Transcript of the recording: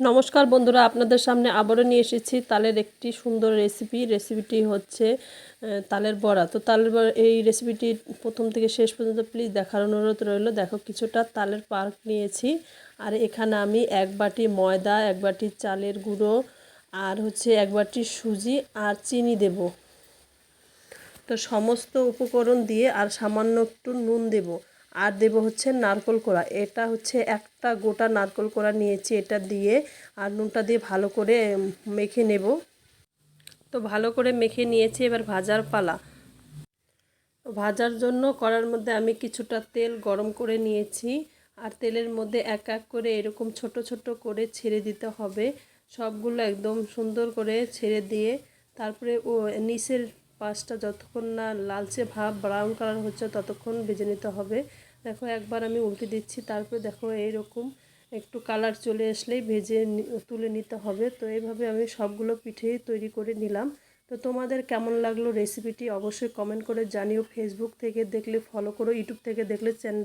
নমস্কার বন্ধুরা, আপনাদের সামনে আবারও নিয়ে এসেছি তালের একটি সুন্দর রেসিপি রেসিপিটি হচ্ছে তালের বড়া। তো তালের বড়া, এই রেসিপিটি প্রথম থেকে শেষ পর্যন্ত প্লিজ দেখার অনুরোধ রইল। দেখো, কিছুটা তালের পার্ক নিয়েছি। আর এখানে আমি এক বাটি ময়দা, এক বাটি চালের গুঁড়ো, আর হচ্ছে এক বাটি সুজি আর চিনি দেব। তো সমস্ত উপকরণ দিয়ে আর সামান্য একটু নুন দেব। আর দেব হচ্ছে নারকোল কোড়া। এটা হচ্ছে একটা গোটা নারকোল কোড়া নিয়েছি, এটা দিয়ে আর নুনটা দিয়ে ভালো করে মেখে নেব। তো ভালো করে মেখে নিয়েছি এবার ভাজার পালা। ভাজার জন্য করার মধ্যে আমি কিছুটা তেল গরম করে নিয়েছি আর তেলের মধ্যে এক এক করে এরকম ছোট ছোট করে ছেড়ে দিতে হবে। সবগুলো একদম সুন্দর করে ছেড়ে দিয়ে তারপরে ও নিচের পাশটা যতক্ষণ না লালচে ভাব, ব্রাউন কালার হচ্ছে ততক্ষণ ভেজে নিতে হবে। দেখো একবার আমি উল্টে দিচ্ছি, তারপরে দেখো এইরকম একটু কালার চলে আসলেই ভেজে তুলে নিতে হবে। তো এইভাবে আমি সবগুলো পিঠেই তৈরি করে নিলাম। তো তোমাদের কেমন লাগল রেসিপিটি অবশ্যই কমেন্ট করে জানিও। ফেসবুক থেকে দেখলে ফলো করো ইউটিউব থেকে দেখলে চ্যানেল